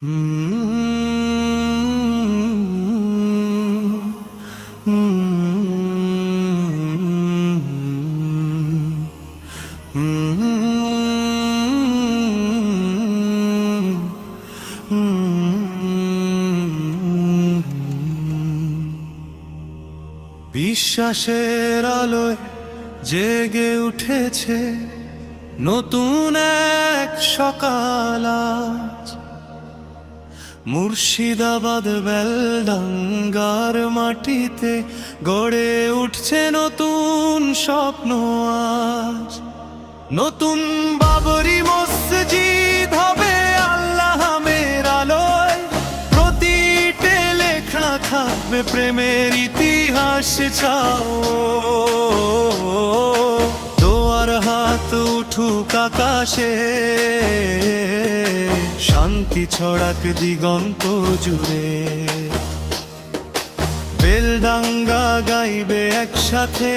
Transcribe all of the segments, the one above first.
বিশ্বাসের আলোয় জেগে উঠেছে নতুন এক সকাল মুর্শিদাবাদ বেলডাঙ্গার মাটিতে গড়ে উঠছে নতুন স্বপ্ন আজ। নতুন বাবরি মসজিদ হবে আল্লাহ আলোয়। লেখা থাকবে প্রেমের ইতিহাস চাও হাত উঠুক আকাশে শান্তি ছড়াক দিগন্ত জুড়ে। বেলডাঙ্গা গাইবে একসাথে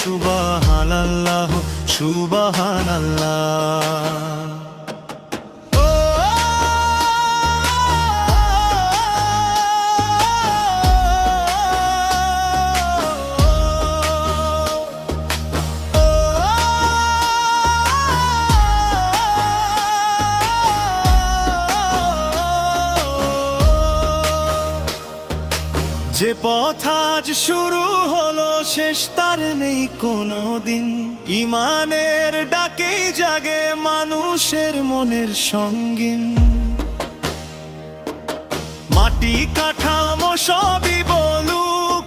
সুবাহান আল্লাহ সুবাহান আল্লাহ যে পথ আজ শুরু হলো, শেষ তার নেই কোনো দিন ইমানের ডাকে জাগে মানুষের মনের সঙ্গীন। মাটি কাঠামো সবই বলু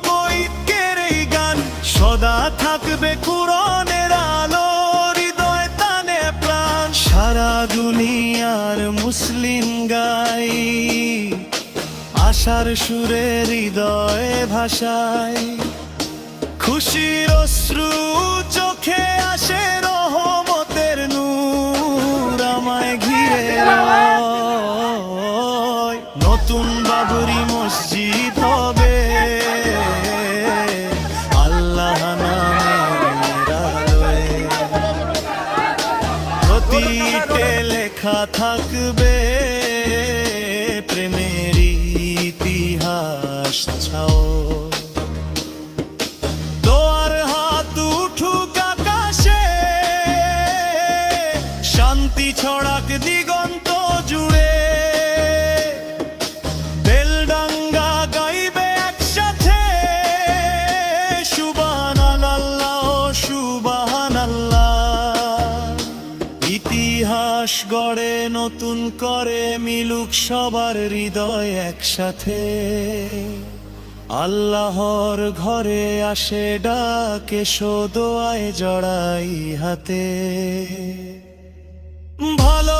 কৈকের এই গান। সদা থাকবে কুরনের আলো, হৃদয় তানে প্রাণ। সারা দুনিয়ার মুসলিম গাই। আশার সুরে হৃদয়ে ভাষায়। খুশির অশ্রু চোখে আসে রহমতের নূর আমায় ঘিরে নতুন বাবরি মসজিদ হবে। আল্লাহ। প্রতিটে লেখা থাকবে। ইতিহাস ছাও। হাত উঠুক আকাশে শান্তি ছড়াক দিগন্ত জুড়ে। ইতিহাস গড়ে, নতুন করে মিলুক সবার হৃদয় একসাথে। আল্লাহর ঘরে আসে ডাকে সোদোয় জড়াই হাতে। ভালোবাসাই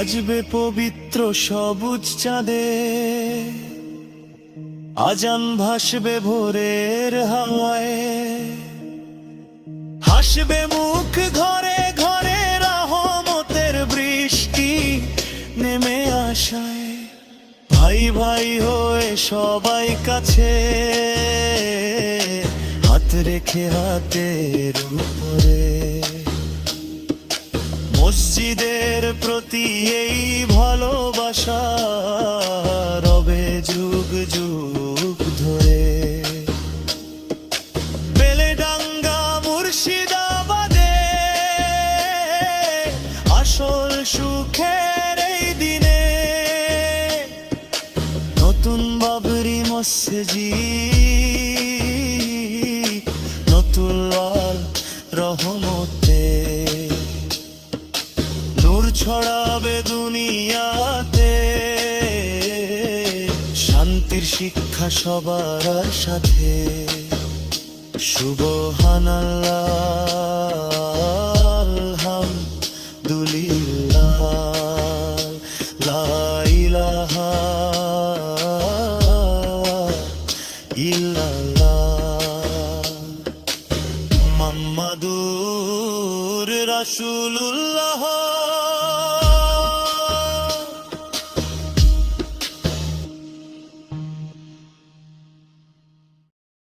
সাজবে পবিত্র সবুজ চাঁদে। আজান ভাসবে ভোরের হাওয়ায়। হাসবে মুখ ঘরে ঘরে রহমতের বৃষ্টি নেমে আসায় ভাই ভাই হয়ে সবাই কাছে। হাত রেখে হাতের উপরে। মসজিদের প্রতি এই ভালোবাসা রবে যুগ যুগ ধরে। বেলেডাঙ্গা মুর্শিদাবাদে আসল সুখের এই দিনে নতুন বাবরি মসজিদ, নতুন লাল রহমতে ছড়াবে দুনিয়াতে। শান্তির শিক্ষা সবার সাথে। ইলাহা ইল্লাল্লাহ। মাম্মাদুর রাসূলুল্লাহ।